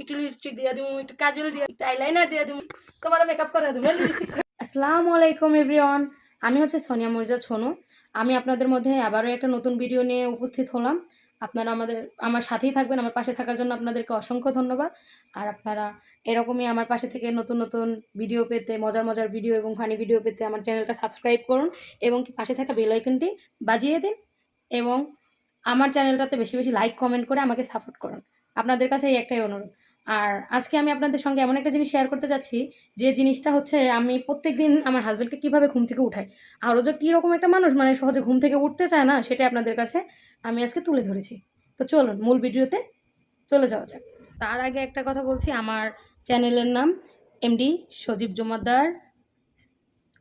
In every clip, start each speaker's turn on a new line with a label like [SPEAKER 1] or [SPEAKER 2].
[SPEAKER 1] একটু লিপস্টিক দিয়ে দিব একটু কাজল দিয়ে, একটু আইলাইনার দিয়ে দিব তোমার মেকআপ করে দেবো আসসালামু আলাইকুম এভরিওয়ান আমি হচ্ছে সোনিয়া মির্জা ছোনু আমি আপনাদের মধ্যে আবারও একটা নতুন ভিডিও নিয়ে উপস্থিত হলাম। আপনারা আমাদের, আমার সাথেই থাকবেন, আমার পাশে থাকার জন্য আপনাদেরকে অসংখ্য ধন্যবাদ। আর আপনারা এরকমই আমার পাশে থেকে নতুন নতুন ভিডিও পেতে, মজার মজার ভিডিও এবং ফানি ভিডিও পেতে আমার চ্যানেলটা সাবস্ক্রাইব করুন এবং পাশে থাকা বেল আইকনটি বাজিয়ে দিন এবং আমার চ্যানেলটাতে বেশি বেশি লাইক কমেন্ট করে আমাকে সাপোর্ট করুন। আপনাদের কাছে এই একটাই অনুরোধ। আর আজকে আমি আপনাদের সঙ্গে এমন একটা জিনিস শেয়ার করতে যাচ্ছি, যে জিনিসটা হচ্ছে আমি প্রত্যেক দিন আমার হাজব্যান্ডকে কীভাবে ঘুম থেকে উঠাই। আর ও যে কীরকম একটা মানুষ মানে সহজে ঘুম থেকে উঠতে চায় না, সেটাই আপনাদের কাছে আমি আজকে তুলে ধরেছি। তো চলুন, মূল ভিডিওতে চলে যাওয়া যাক। তার আগে একটা কথা বলছি, আমার চ্যানেলের নাম এমডি সজীব জমাদ্দার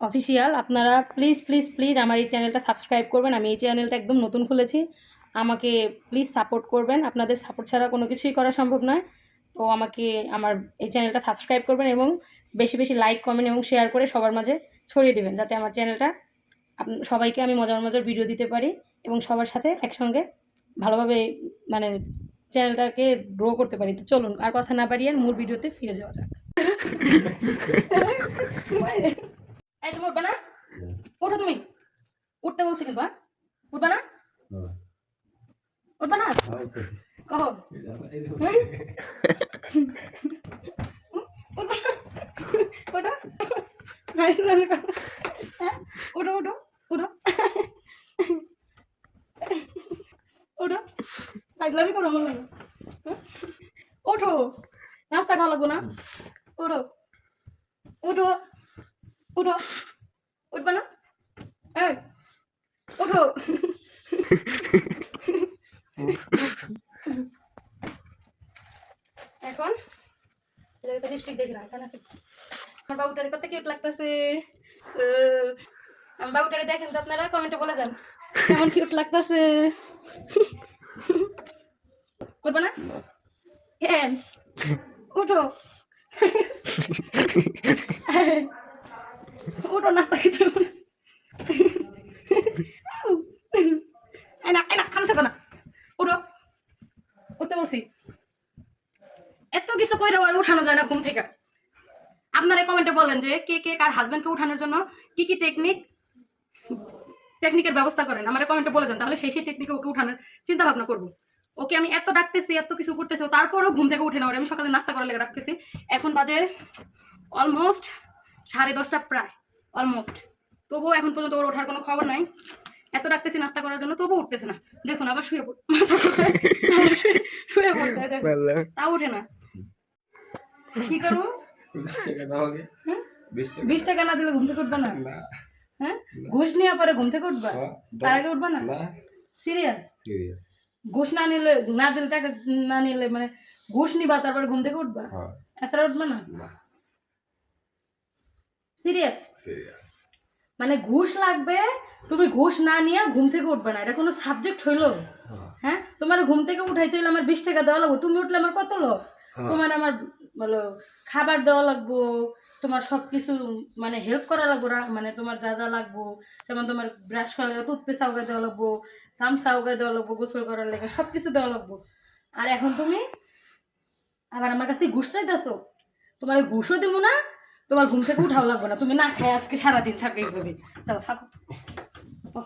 [SPEAKER 1] অফিসিয়াল। আপনারা প্লিজ প্লিজ প্লিজ আমার এই চ্যানেলটা সাবস্ক্রাইব করবেন। আমি এই চ্যানেলটা একদম নতুন খুলেছি। আমাকে প্লিজ সাপোর্ট করবেন। আপনাদের সাপোর্ট ছাড়া কোনো কিছুই করা সম্ভব নয়। তো আমাকে আমার এই চ্যানেলটা সাবস্ক্রাইব করবেন এবং বেশি বেশি লাইক কমেন্ট এবং শেয়ার করে সবার মাঝে ছড়িয়ে দেবেন যাতে আমার চ্যানেলটা সবাইকে আমি মজার মজার ভিডিও দিতে পারি এবং সবার সাথে একসঙ্গে ভালোভাবে মানে চ্যানেলটাকে গ্রো করতে পারি। তো চলুন আর কথা না বাড়িয়ে মূল ভিডিওতে ফিরে যাওয়া যাক। এই তুমি উঠবে না? ওঠো তুমি। উঠতে বলছি কিন্তু হ্যাঁ? উঠবে না? উঠবে না? কহ? ওঠো। হ্যাঁ? ওঠো ওঠো ওঠো ওঠো পাগলামি করো হ্যাঁ? ওঠো নাস্তা খাওয়া লাগবো না। ওঠো ওঠো উঠো। উঠবে না? এই উঠো এখন এটাকে লিপস্টিক দেখি না এখানে আছে? আমার বাবুটারে কত কিউট লাগতেছে। আমার বাবুটারে দেখেন তো আপনারা কমেন্টে বলে যান, কেমন কিউট লাগতেছে। উঠবে না? হ্যাঁ উঠো। উঠো, নাস্তা খেতে না খামছে না উঠো। উঠতে বসি এত কিছু কইরা আর উঠানো যায় না ঘুম থেকে। আপনারা কমেন্টে বলেন যে কে কে কার হাজবেন্ডকে উঠানোর জন্য কি কি টেকনিক টেকনিকের ব্যবস্থা করেন। আমার কমেন্টে বলে যান তাহলে সেই সেই টেকনিকে ওকে উঠানোর চিন্তা ভাবনা করব। ওকে আমি এত ডাকতেছি এত কিছু করতেছি তারপরও ঘুম থেকে উঠে না আমি সকালে নাস্তা করার লেগে ডাকতেছি। এখন বাজে অলমোস্ট সাড়ে দশটা প্রায় অলমোস্ট তবুও এখন পর্যন্ত ওর ওঠার কোনো খবর নাই। এত ডাকতেছি নাস্তা করার জন্য তবুও উঠতেছে না। দেখুন আবার শুয়ে পড় শুয়ে- শুয়ে পড়তে তাও উঠে না। কি করব? হ্যাঁ? বিশ টাকা। না দিলে ঘুম থেকে উঠবে না? হ্যাঁ? ঘুষ পরে ঘুম থেকে উঠবা? তার আগে উঠবা না? সিরিয়াস? ঘুষ না নিলে না দিলে টাকা না নিলে মানে ঘুষ নিবা তারপর ঘুম থেকে উঠবা? এছাড়া উঠবা না? সিরিয়াস? মানে ঘুষ লাগবে তুমি ঘুষ না নিয়ে ঘুম থেকে উঠবে না। এটা কোনো সাবজেক্ট হইল? হ্যাঁ। তোমার ঘুম থেকে উঠাইতে হইলে আমার বিশ টাকা দেওয়া লাগবে। তুমি উঠলে আমার কত লস তোমার আমার, বলো, খাবার দেওয়া লাগবো, তোমার সব কিছু মানে হেল্প করা লাগবো মানে তোমার যা যা লাগবো, যেমন তোমার ব্রাশ করা লাগবে টুথপেস্ট আউগায় দেওয়া লাগবো গামছা আউগায় দেওয়া লাগবো, গোসল করার লেগে সব কিছু দেওয়া লাগবো। আর এখন তুমি আবার আমার কাছে ঘুষ চাইতেছো? তোমার ঘুষও দিব না, তোমার ঘুম থেকে উঠাও লাগবে না। তুমি না খাই আজকে সারাদিন থাকো এইভাবে। চলো থাকো। অফ